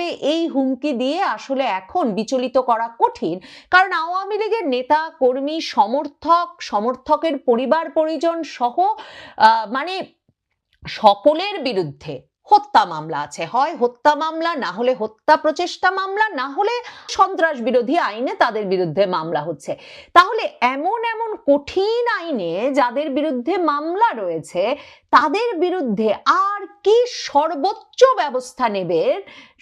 হবে এই হুমকি দিয়ে আসলে এখন বিচলিত করা কঠিন। কারণ আওয়ামী লীগের নেতা, কর্মী, সমর্থক, সমর্থকের পরিবার, পরিজন সহ মানে সকলের বিরুদ্ধে হত্যা মামলা আছে। হয় হত্যা মামলা, না হলে হত্যা প্রচেষ্টা মামলা, না হলে সন্ত্রাস বিরোধী আইনে তাদের বিরুদ্ধে মামলা হচ্ছে। তাহলে এমন এমন কঠিন আইনে যাদের বিরুদ্ধে মামলা রয়েছে তাদের বিরুদ্ধে আর কি সর্বোচ্চ ব্যবস্থা নেবে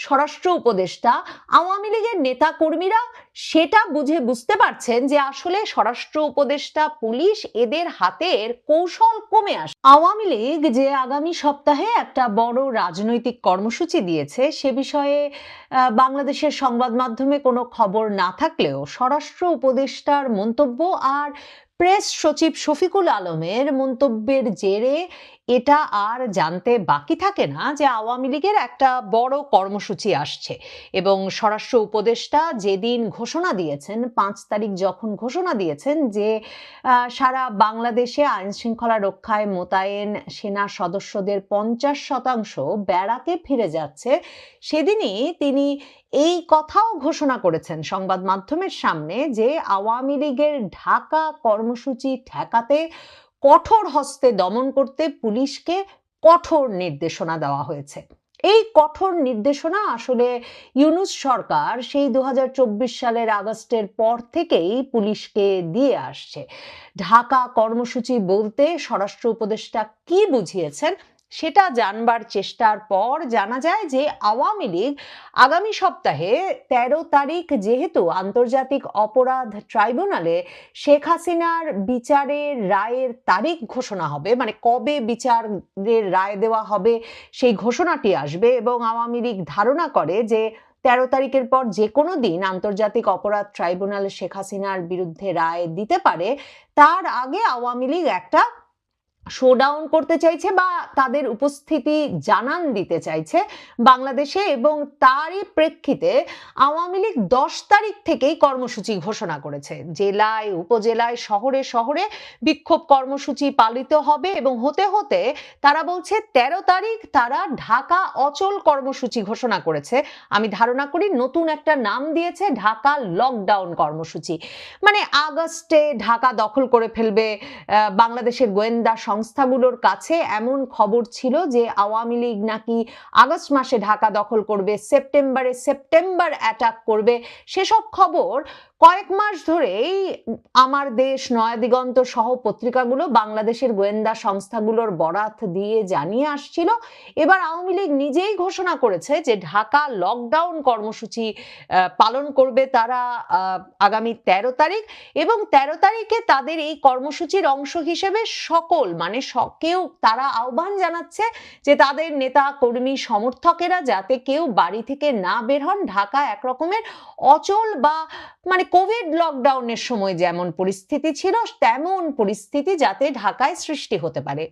স্বরাষ্ট্র উপদেষ্টা? আওয়ামী লীগের নেতা কর্মীরা সেটা বুঝে বুঝতে পারছেন যে আসলে স্বরাষ্ট্র উপদেষ্টা, পুলিশ এদের হাতের কৌশল কমে আসে। আওয়ামী লীগ যে আগামী সপ্তাহে একটা বড় রাজনৈতিক কর্মসূচি দিয়েছে, সে বিষয়ে বাংলাদেশের সংবাদ মাধ্যমে কোনো খবর না থাকলেও স্বরাষ্ট্র উপদেষ্টার মন্তব্য আর প্রেস সচিব শফিকুল আলমের মন্তব্যের জেরে এটা আর জানতে বাকি থাকে না যে আওয়ামী লীগের একটা বড় কর্মসূচি আসছে। এবং স্বরাষ্ট্র উপদেষ্টা যেদিন ঘোষণা দিয়েছেন, পাঁচ তারিখ যখন ঘোষণা দিয়েছেন যে সারা বাংলাদেশে আইন শৃঙ্খলা রক্ষায় মোতায়েন সেনা সদস্যদের পঞ্চাশ শতাংশ ব্যারাকে ফিরে যাচ্ছে, সেদিনই তিনি এই কথাও ঘোষণা করেছেন সংবাদ মাধ্যমের সামনে যে আওয়ামী লীগের ঢাকা কর্মসূচি ঠেকাতে কঠোর হস্তে দমন করতে পুলিশকে কঠোর নির্দেশনা দেওয়া হয়েছে। এই কঠোর নির্দেশনা আসলে ইউনুস সরকার সেই দু হাজার চব্বিশ সালের আগস্টের পর থেকেই পুলিশকে দিয়ে আসছে। ঢাকা কর্মসূচি বলতে স্বরাষ্ট্র উপদেষ্টা কি বুঝিয়েছেন সেটা জানবার চেষ্টার পর জানা যায় যে আওয়ামী লীগ আগামী সপ্তাহে ১৩ তারিখ যেহেতু আন্তর্জাতিক অপরাধ ট্রাইব্যুনালে শেখ হাসিনার বিচারের রায়ের তারিখ ঘোষণা হবে মানে কবে বিচারের রায় দেওয়া হবে সেই ঘোষণাটি আসবে এবং আওয়ামী লীগ ধারণা করে যে তেরো তারিখের পর যে কোনো দিন আন্তর্জাতিক অপরাধ ট্রাইব্যুনাল শেখ হাসিনার বিরুদ্ধে রায় দিতে পারে, তার আগে আওয়ামী লীগ একটা শোডাউন করতে চাইছে বা তাদের উপস্থিতি জানান দিতে চাইছে বাংলাদেশে এবং তারই প্রেক্ষিতে আওয়ামী লীগ দশ তারিখ থেকেই কর্মসূচি ঘোষণা করেছে। জেলায়, উপজেলায়, শহরে শহরে বিক্ষোভ কর্মসূচি পালিত হবে এবং হতে হতে তারা বলছে ১৩ তারিখ তারা ঢাকা অচল কর্মসূচি ঘোষণা করেছে। আমি ধারণা করি নতুন একটা নাম দিয়েছে ঢাকা লকডাউন কর্মসূচি। মানে আগস্টে ঢাকা দখল করে ফেলবে বাংলাদেশের গোয়েন্দা সংস্থাগুলোর কাছে এমন খবর ছিল যে আওয়ামী লীগ নাকি আগস্ট মাসে ঢাকা দখল করবে, সেপ্টেম্বরে সেপ্টেম্বর অ্যাটাক করবে। সেসব খবর কয়েক মাস ধরেই আমার দেশ নয়াদিগন্ত সহ পত্রিকাগুলো বাংলাদেশের গোয়েন্দা সংস্থাগুলোর বরাত দিয়ে জানিয়ে আসছিল। এবার আওয়ামী লীগ নিজেই ঘোষণা করেছে যে ঢাকা লকডাউন কর্মসূচি পালন করবে তারা আগামী ১৩ তারিখ এবং ১৩ তারিখে তাদের এই কর্মসূচির অংশ হিসেবে সকল মানে কেউ তারা আহ্বান জানাচ্ছে যে তাদের নেতা, কর্মী, সমর্থকেরা যাতে কেউ বাড়ি থেকে না বের হন, ঢাকা একরকমের অচল বা মানে কোভিড লকডাউনের সময় যেমন পরিস্থিতি ছিল, তেমন পরিস্থিতি যাতে ঢাকায় সৃষ্টি হতে পারে।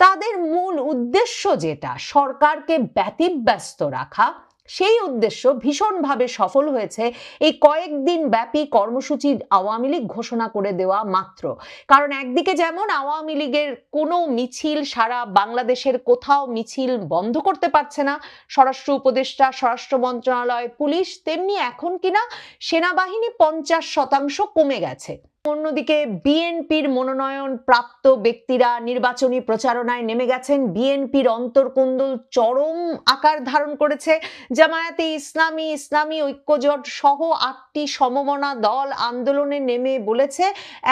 তাদের মূল উদ্দেশ্য যেটা, সরকারকে ব্যতিব্যস্ত রাখা সেই উদ্দেশ্য ভীষণভাবে সফল হয়েছে এই কয়েকদিন ব্যাপী কর্মসূচি আওয়ামী লীগ ঘোষণা করে দেওয়া মাত্র। কারণ একদিকে যেমন আওয়ামী লীগের কোনো মিছিল সারা বাংলাদেশের কোথাও মিছিল বন্ধ করতে পারছে না, স্বরাষ্ট্র উপদেষ্টা, স্বরাষ্ট্র মন্ত্রণালয়, পুলিশ, তেমনি এখন কিনা সেনাবাহিনী পঞ্চাশ শতাংশ কমে গেছে। অন্যদিকে বিএনপির মনোনয়ন প্রাপ্ত ব্যক্তিরা নির্বাচনী প্রচারণায় নেমে গেছেন। বিএনপির অন্তর্কুন্দল চরম আকার ধারণ করেছে। জামায়াতে ইসলামী ইসলামী ঐক্যজোট সহ আটটি সমমনা দল আন্দোলনে নেমে বলেছে,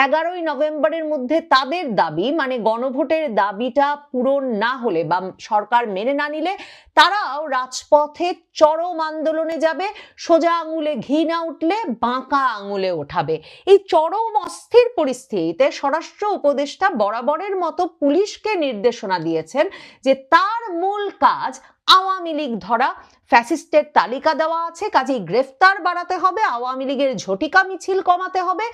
এগারোই নভেম্বরের মধ্যে তাদের দাবি মানে গণভোটের দাবিটা পূরণ না হলে বা সরকার মেনে না নিলে তারাও রাজপথে চরম আন্দোলনে যাবে, সোজা আঙুলে ঘি না উঠলে বাঁকা আঙুলে ওঠাবে। এই চরম অস্থির পরিস্থিতিতে স্বরাষ্ট্র উপদেষ্টা বরাবরের মতো পুলিশকে নির্দেশনা দিয়েছেন যে তার মূল কাজ আওয়ামী লীগ ধরা, ফ্যাসিস্টের তালিকা দেওয়া আছে, কাজেই গ্রেফতার বাড়াতে হবে, আওয়ামী লীগের ঝটিকা মিছিল কমাতে হবে,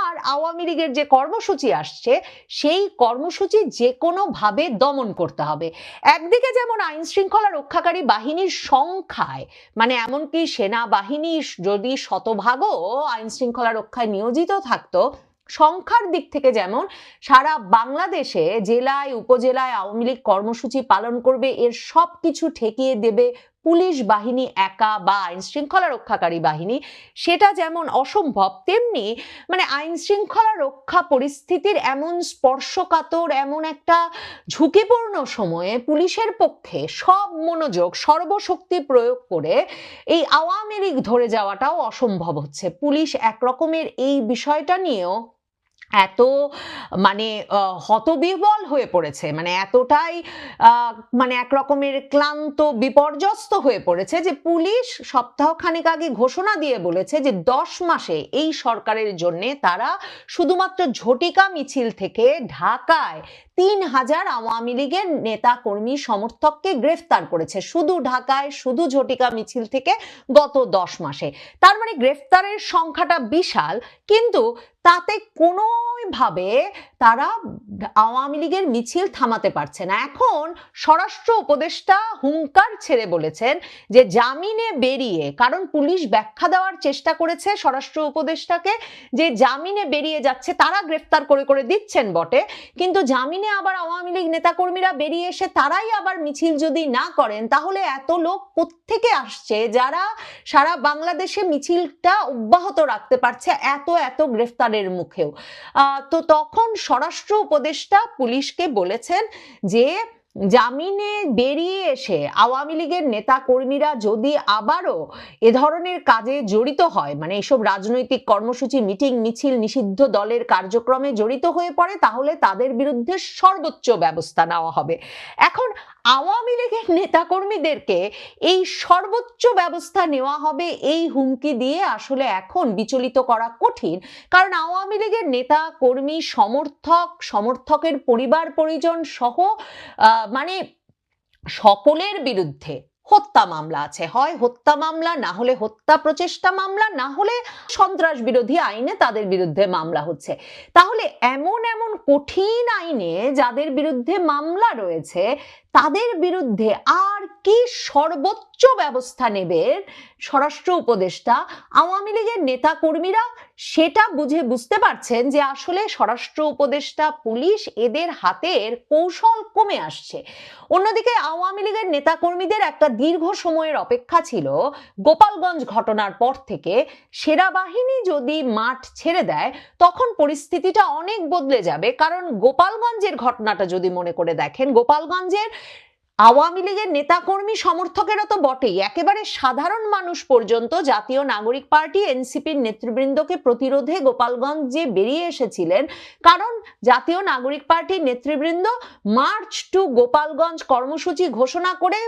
আর আওয়ামী লীগের যে কর্মসূচি আসছে, সেই কর্মসূচি যে কোনোভাবে দমন করতে হবে। একদিকে যেমন আইন শৃঙ্খলা রক্ষাকারী বাহিনীর সংখ্যায় মানে এমনকি সেনাবাহিনী যদি শতভাগও আইন শৃঙ্খলা রক্ষায় নিয়োজিত থাকতো সংখ্যার দিক থেকে যেমন, সারা বাংলাদেশে জেলায়, উপজেলায় আওয়ামী লীগ কর্মসূচি পালন করবে, এর সব কিছু ঠেকিয়ে দেবে পুলিশ বাহিনী একা বা আইন শৃঙ্খলা রক্ষাকারী বাহিনী। সেটা যেমন অসম্ভব, তেমনি মানে আইন শৃঙ্খলা রক্ষা পরিস্থিতির এমন স্পর্শকাতর, এমন একটা ঝুঁকিপূর্ণ সময়ে পুলিশের পক্ষে সব মনোযোগ, সর্বশক্তি প্রয়োগ করে এই আওয়ামী লীগ ধরে যাওয়াটাও অসম্ভব হচ্ছে। পুলিশ একরকমের এই বিষয়টা নিয়েও এত মানে হতবিহ্বল হয়ে পড়েছে মানে এতটাই মানে এক রকমের ক্লান্ত, বিপর্যস্ত হয়ে পড়েছে যে পুলিশ সপ্তাহখানেক আগে ঘোষণা দিয়ে বলেছে যে দশ মাসে এই সরকারের জন্য তারা শুধুমাত্র ঝটিকা মিছিল থেকে ঢাকায় তিন হাজার আওয়ামী লীগের নেতা কর্মী সমর্থককে গ্রেফতার করেছে শুধু ঢাকায়, শুধু ঝটিকা মিছিল থেকে গত দশ মাসে। তার মানে গ্রেফতারের সংখ্যাটা বিশাল, কিন্তু তাতে কোনোভাবে তারা আওয়ামী লীগের মিছিল থামাতে পারছে না। এখন স্বরাষ্ট্র উপদেষ্টা হুঙ্কার ছেড়ে বলেছেন যে জামিনে বেরিয়ে, কারণ পুলিশ ব্যাখ্যা দেওয়ার চেষ্টা করেছে স্বরাষ্ট্র উপদেষ্টাকে, যে জামিনে বেরিয়ে যাচ্ছে, তারা গ্রেফতার করে করে দিচ্ছেন বটে। কিন্তু জামিনে আবার আওয়ামী লীগ নেতাকর্মীরা বেরিয়ে এসে তারাই আবার মিছিল যদি না করেন, তাহলে এত লোক কোত্থেকে আসছে যারা সারা বাংলাদেশে মিছিলটা অব্যাহত রাখতে পারছে এত এত গ্রেফতারের মুখেও? তো তখন স্বরাষ্ট্র উপদেষ্টা পুলিশকে বলেছেন যে, জামিনে বেরিয়ে এসে আওয়ামী লীগের নেতা কর্মীরা যদি আবারও এ ধরনের কাজে জড়িত হয় মানে এসব রাজনৈতিক কর্মসূচি, মিটিং, মিছিল, নিষিদ্ধ দলের কার্যক্রমে জড়িত হয়ে পড়ে, তাহলে তাদের বিরুদ্ধে সর্বোচ্চ ব্যবস্থা নেওয়া হবে। এখন আওয়ামী লীগের নেতাকর্মীদেরকে এই সর্বোচ্চ ব্যবস্থা নেওয়া হবে এই হুমকি দিয়ে আসলে এখন বিচলিত করা কঠিন। কারণ আওয়ামী লীগের নেতা কর্মী সমর্থক, সমর্থকের পরিবার পরিজন সহ মানে সকলের বিরুদ্ধে হত্যা মামলা আছে। হয় হত্যা মামলা, না হলে হত্যা প্রচেষ্টা মামলা, না হলে সন্ত্রাস বিরোধী আইনে তাদের বিরুদ্ধে মামলা হচ্ছে। তাহলে এমন এমন কঠিন আইনে যাদের বিরুদ্ধে মামলা রয়েছে তাদের বিরুদ্ধে আর কি সর্বোচ্চ ব্যবস্থা নেবেন স্বরাষ্ট্র উপদেষ্টা? আওয়ামী লীগের নেতা কর্মীরা সেটা বুঝে বুঝতে পারছেন যে আসলে স্বরাষ্ট্র উপদেষ্টা, পুলিশ এদের হাতের কৌশল কমে আসছে। অন্যদিকে আওয়ামী লীগের নেতা কর্মীদের একটা দীর্ঘ সময়ের অপেক্ষা ছিল গোপালগঞ্জ ঘটনার পর থেকে। সেনাবাহিনী যদি মাঠ ছেড়ে দেয়, তখন পরিস্থিতিটা অনেক বদলে যাবে। কারণ গোপালগঞ্জের ঘটনাটা যদি মনে করে দেখেন, গোপালগঞ্জের আওয়ামী লীগের নেতাকর্মী সমর্থকেরা তো বটেই। একেবারে সাধারণ মানুষ পর্যন্ত জাতীয় নাগরিক পার্টি এনসিপির নেতৃবৃন্দকে প্রতিরোধে গোপালগঞ্জে বেরিয়ে এসেছিলেন, কারণ জাতীয় নাগরিক পার্টির নেতৃবৃন্দ মার্চ টু গোপালগঞ্জ কর্মসূচি ঘোষণা করে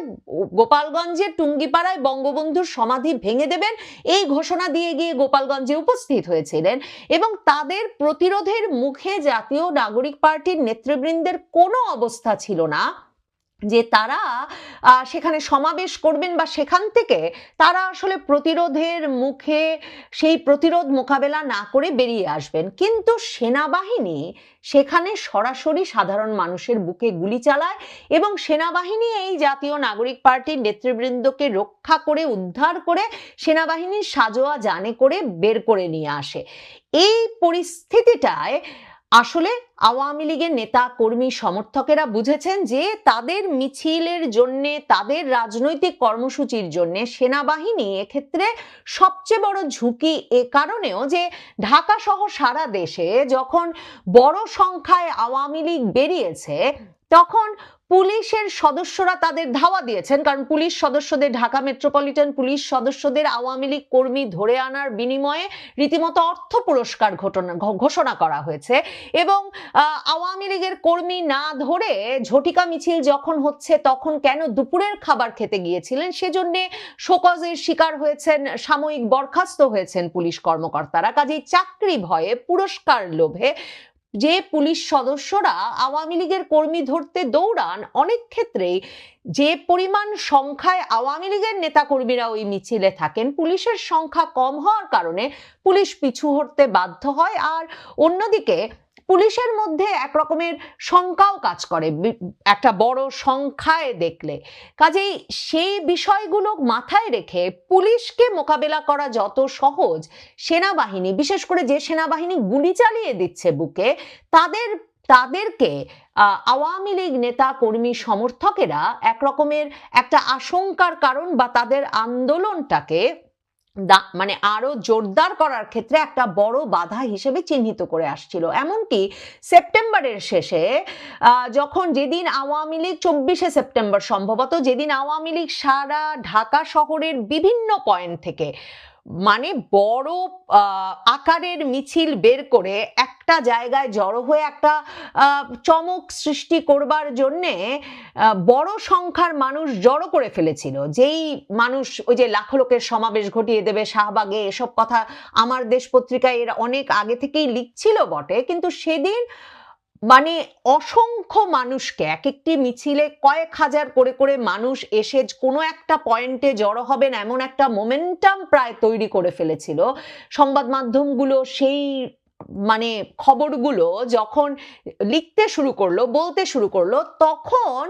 গোপালগঞ্জের টুঙ্গিপাড়ায় বঙ্গবন্ধুর সমাধি ভেঙে দেবেন। এই ঘোষণা দিয়ে গিয়ে গোপালগঞ্জে উপস্থিত হয়েছিলেন এবং তাদের প্রতিরোধের মুখে জাতীয় নাগরিক পার্টির নেতৃবৃন্দের কোনো অবস্থা ছিল না। যে তারা সেখানে সমাবেশ করবেন বা সেখান থেকে তারা আসলে প্রতিরোধের মুখে সেই প্রতিরোধ মোকাবেলা না করে বেরিয়ে আসবেন। কিন্তু সেনাবাহিনী সেখানে সরাসরি সাধারণ মানুষের বুকে গুলি চালায় এবং সেনাবাহিনী এই জাতীয় নাগরিক পার্টির নেতৃবৃন্দকে রক্ষা করে, উদ্ধার করে সেনাবাহিনীর সাজোয়া জানে করে বের করে নিয়ে আসে। এই পরিস্থিতিটায় আসলে আওয়ামী লীগের নেতা, কর্মী, সমর্থকেরা বুঝেছেন যে তাদের মিছিলের জন্য, তাদের রাজনৈতিক কর্মসূচির জন্য সেনাবাহিনী এক্ষেত্রে সবচেয়ে বড় ঝুঁকি এ কারণেও যে ঢাকা সহ সারা দেশে যখন বড় সংখ্যায় আওয়ামী লীগ বেরিয়েছে, তখন পুলিশের সদস্যরা তাদের ধাওয়া দিয়েছেন, কারণ পুলিশ সদস্যদের ঢাকা মেট্রোপলিটন পুলিশ সদস্যদের আওয়ামী লীগ কর্মী ধরে আনার বিনিময়ে রীতিমতো অর্থ পুরস্কার ঘটনা ঘোষণা করা হয়েছে। এবং আওয়ামী লীগের কর্মী না ধরে ঝটিকা মিছিল যখন হচ্ছে তখন কেন দুপুরের খাবার খেতে গিয়েছিলেন? সেজন্যে শোকজের শিকার হয়েছেন, সাময়িক বরখাস্ত হয়েছেন পুলিশ কর্মকর্তারা। কাজেই চাকরি ভয়ে, পুরস্কার লোভে যে পুলিশ সদস্যরা আওয়ামী লীগের কর্মী ধরতে দৌড়ান, অনেক ক্ষেত্রে যে পরিমাণ সংখ্যায় আওয়ামী লীগের নেতাকর্মীরা ওই মিছিলে থাকেন, পুলিশের সংখ্যা কম হওয়ার কারণে পুলিশ পিছু হটতে বাধ্য হয়। আর অন্যদিকে পুলিশের মধ্যে এক রকমের শঙ্কাও কাজ করে। একটা বড় সংখ্যায় দেখলে। কাজেই সেই বিষয়গুলো মাথায় রেখে পুলিশকে মোকাবেলা করা যত সহজ, সেনাবাহিনী, বিশেষ করে যে সেনাবাহিনী গুলি চালিয়ে দিচ্ছে বুকে, তাদের, তাদেরকে আওয়ামী লীগ নেতা, কর্মী, সমর্থকেরা এক রকমের একটা আশঙ্কার কারণ বা তাদের আন্দোলনটাকে মানে আরও জোরদার করার ক্ষেত্রে একটা বড় বাধা হিসেবে চিহ্নিত করে আসছিল। এমনকি সেপ্টেম্বরের শেষে যখন যেদিন আওয়ামী লীগ চব্বিশে সেপ্টেম্বর সম্ভবত, যেদিন আওয়ামী লীগ সারা ঢাকা শহরের বিভিন্ন পয়েন্ট থেকে মানে বড় আকারের মিছিল বের করে একটা জায়গায় জড়ো হয়ে একটা চমক সৃষ্টি করবার জন্যে বড় সংখ্যার মানুষ জড়ো করে ফেলেছিল। যেই মানুষ ওই যে লাখ লোকের সমাবেশ ঘটিয়ে দেবে, শাহবাগে এসব কথা আমার দেশ পত্রিকায় এর অনেক আগে থেকেই লিখছিল বটে, কিন্তু সেদিন মানে অসংখ্য মানুষকে এক একটি মিছিলে কয়েক হাজার করে করে মানুষ এসে কোনো একটা পয়েন্টে জড়ো হবেন এমন একটা মোমেন্টাম প্রায় তৈরি করে ফেলেছিল। সংবাদ মাধ্যমগুলো সেই মানে খবরগুলো যখন লিখতে শুরু করল, বলতে শুরু করল, তখন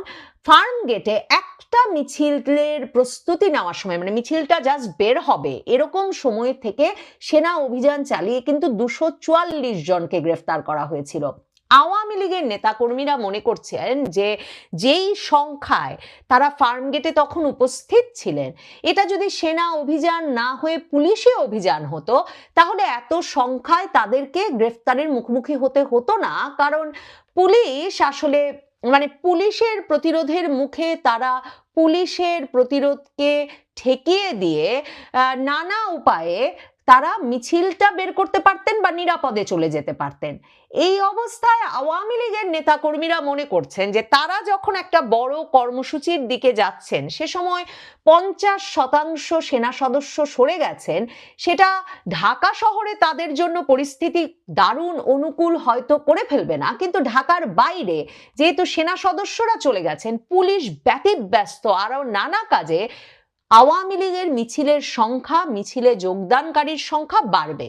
ফার্ম গেটে একটা মিছিলের প্রস্তুতি নেওয়ার সময় মানে মিছিলটা জাস্ট বের হবে, এরকম সময় থেকে সেনা অভিযান চালিয়ে কিন্তু দুশো চুয়াল্লিশ জনকে গ্রেফতার করা হয়েছিল। আওয়ামী লীগের নেতাকর্মীরা মনে করছেন যে যেই সংখ্যায় তারা ফার্মগেটে তখন উপস্থিত ছিলেন, এটা যদি সেনা অভিযান না হয়ে পুলিশে অভিযান হতো, তাহলে এত সংখ্যায় তাদেরকে গ্রেফতারের মুখোমুখি হতে হতো না। কারণ পুলিশ আসলে মানে পুলিশের প্রতিরোধের মুখে তারা পুলিশের প্রতিরোধকে ঠেকিয়ে দিয়ে নানা উপায়ে তারা মিছিলটা বের করতে পারতেন বা নিরাপদে চলে যেতে পারতেন। এই অবস্থায় আওয়ামী লীগের নেতাকর্মীরা মনে করছেন যে তারা যখন একটা বড় কর্মসূচির দিকে যাচ্ছেন, সে সময় পঞ্চাশ শতাংশ সেনা সদস্য সরে গেছেন, সেটা ঢাকা শহরে তাদের জন্য পরিস্থিতি দারুণ অনুকূল হয়তো করে ফেলবে না। কিন্তু ঢাকার বাইরে যেহেতু সেনা সদস্যরা চলে গেছেন, পুলিশ ব্যতিব্যস্ত, আরও নানা কাজে আওয়ামী লীগের মিছিলের সংখ্যা, মিছিলে যোগদানকারীর সংখ্যা বাড়বে।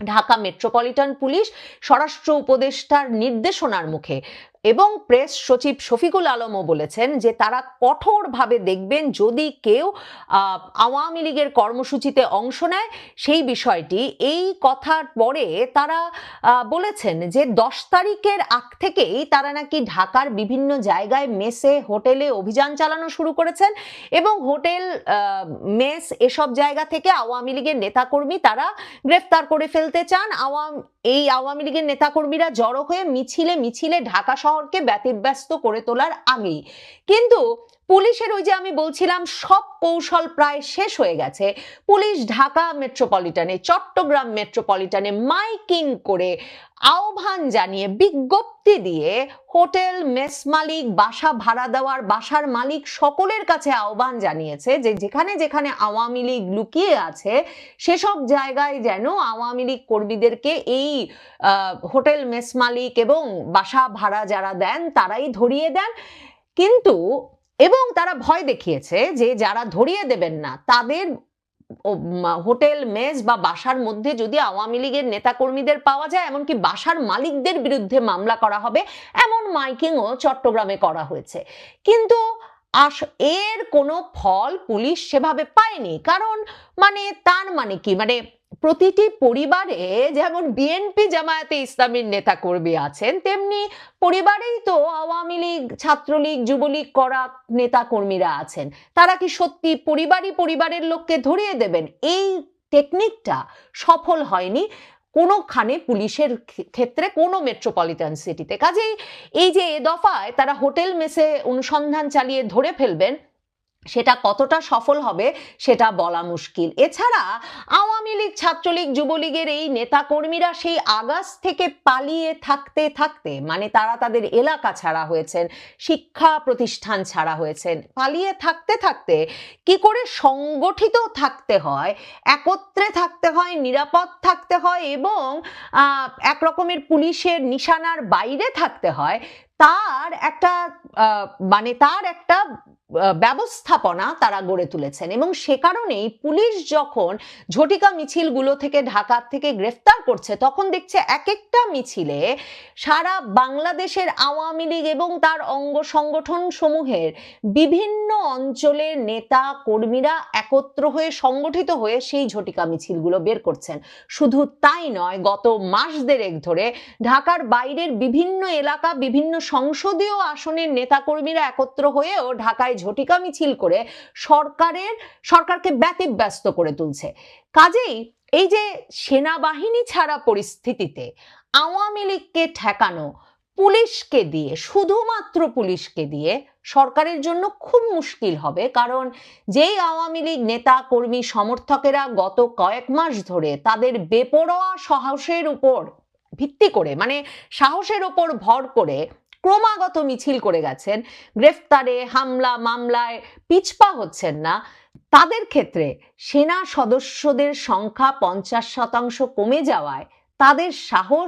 ঢাকা মেট্রোপলিটন পুলিশ স্বরাষ্ট্র উপদেষ্টার নির্দেশনার মুখে এবং প্রেস সচিব শফিকুল আলমও বলেছেন যে তারা কঠোরভাবে দেখবেন যদি কেউ আওয়ামী লীগের কর্মসূচিতে অংশ নেয়, সেই বিষয়টি এই কথার পরে তারা বলেছেন যে দশ তারিখের আগ থেকেই তারা নাকি ঢাকার বিভিন্ন জায়গায় মেসে, হোটেলে অভিযান চালানো শুরু করেছেন এবং হোটেল মেস এসব জায়গা থেকে আওয়ামী লীগের নেতাকর্মী তারা গ্রেফতার করে ফেলতে চান। আওয়াম এই আওয়ামী লীগের নেতাকর্মীরা জড়ো হয়ে মিছিলে মিছিলে ঢাকা শহরকে ব্যতিব্যস্ত করে তোলার আগেই। কিন্তু পুলিশের ওই যে আমি বলছিলাম, সব কৌশল প্রায় শেষ হয়ে গেছে। পুলিশ ঢাকা মেট্রোপলিটনে, চট্টগ্রাম মেট্রোপলিটনে মাইকিং করে আহ্বান জানিয়ে বিজ্ঞপ্তি দিয়ে হোটেল মেস মালিক, বাসা ভাড়া দেওয়ার, বাসার মালিক সকলের কাছে আহ্বান জানিয়েছে যে যেখানে যেখানে আওয়ামী লীগ লুকিয়ে আছে, সেসব জায়গায় যেন আওয়ামী লীগ কর্মীদেরকে এই হোটেল মেস মালিক এবং বাসা ভাড়া যারা দেন, তারাই ধরিয়ে দেন। কিন্তু এবং তারা ভয় দেখিয়েছে যে যারা ধরিয়ে দেবেন না, তাদের হোটেল, মেজ বা বাসার মধ্যে যদি আওয়ামী লীগের নেতাকর্মীদের পাওয়া যায়, এমনকি বাসার মালিকদের বিরুদ্ধে মামলা করা হবে, এমন মাইকিংও চট্টগ্রামে করা হয়েছে। কিন্তু আস, এর কোনো ফল পুলিশ সেভাবে পায়নি। কারণ মানে তার মানে কি? মানে প্রতিটি পরিবারে যেমন বিএনপি জামায়াতে ইসলামীর নেতা কর্মী আছেন, তেমনি পরিবারেই তো আওয়ামী লীগ, ছাত্রলীগ, যুবলীগ করা নেতা কর্মীরা আছেন। তারা কি সত্যি পরিবারই পরিবারের লোককে ধরিয়ে দেবেন? এই টেকনিকটা সফল হয়নি কোনোখানে পুলিশের ক্ষেত্রে কোনো মেট্রোপলিটন সিটিতে। কাজেই এই যে এ দফায় তারা হোটেল মেসে অনুসন্ধান চালিয়ে ধরে ফেলবেন সেটা কতটা সফল হবে সেটা বলা মুশকিল। এছাড়া আওয়ামী লীগ, ছাত্রলীগ, যুবলীগের এই নেতাকর্মীরা সেই আগস্ট থেকে পালিয়ে থাকতে থাকতে মানে তারা তাদের এলাকা ছাড়া হয়েছেন, শিক্ষা প্রতিষ্ঠান ছাড়া হয়েছেন, পালিয়ে থাকতে থাকতে কি করে সংগঠিত থাকতে হয়, একত্রে থাকতে হয়, নিরাপদ থাকতে হয় এবং এক রকমের পুলিশের নিশানার বাইরে থাকতে হয়, তার একটা মানে তার একটা ব্যবস্থাপনা তারা গড়ে তুলেছেন। এবং সে কারণেই পুলিশ যখন ঝটিকা মিছিলগুলো থেকে ঢাকা থেকে গ্রেফতার করছে, তখন দেখছে এক একটা মিছিলে সারা বাংলাদেশের আওয়ামী লীগ এবং তার অঙ্গ সংগঠন সমূহের বিভিন্ন অঞ্চলের নেতা কর্মীরা একত্র হয়ে, সংগঠিত হয়ে সেই ঝটিকা মিছিলগুলো বের করছেন। শুধু তাই নয়, গত মাস দেড়েক ধরে ঢাকার বাইরের বিভিন্ন এলাকা, বিভিন্ন সংসদীয় আসনের নেতাকর্মীরা একত্র হয়েও ঢাকায় ঝটিকা মিছিল করে সরকারের, সরকারকে ব্যতিব্যস্ত করে তুলছে। কাজেই এই যে সেনাবাহিনী ছাড়া পরিস্থিতিতে আওয়ামী লীগকে ঠেকানো, পুলিশকে দিয়ে, শুধুমাত্র পুলিশকে দিয়ে সরকারের জন্য খুব মুশকিল হবে। কারণ যেই আওয়ামী লীগ নেতা, কর্মী, সমর্থকেরা গত কয়েক মাস ধরে তাদের বেপরোয়া সাহসের উপর ভিত্তি করে মানে সাহসের উপর ভর করে ক্রমাগত মিছিল করে গেছেন, গ্রেফতারে, হামলা, মামলায় পিছপা হচ্ছেন না। তাদের ক্ষেত্রে সেনা সদস্যদের সংখ্যা পঞ্চাশ শতাংশ কমে যাওয়ায় তাদের সাহস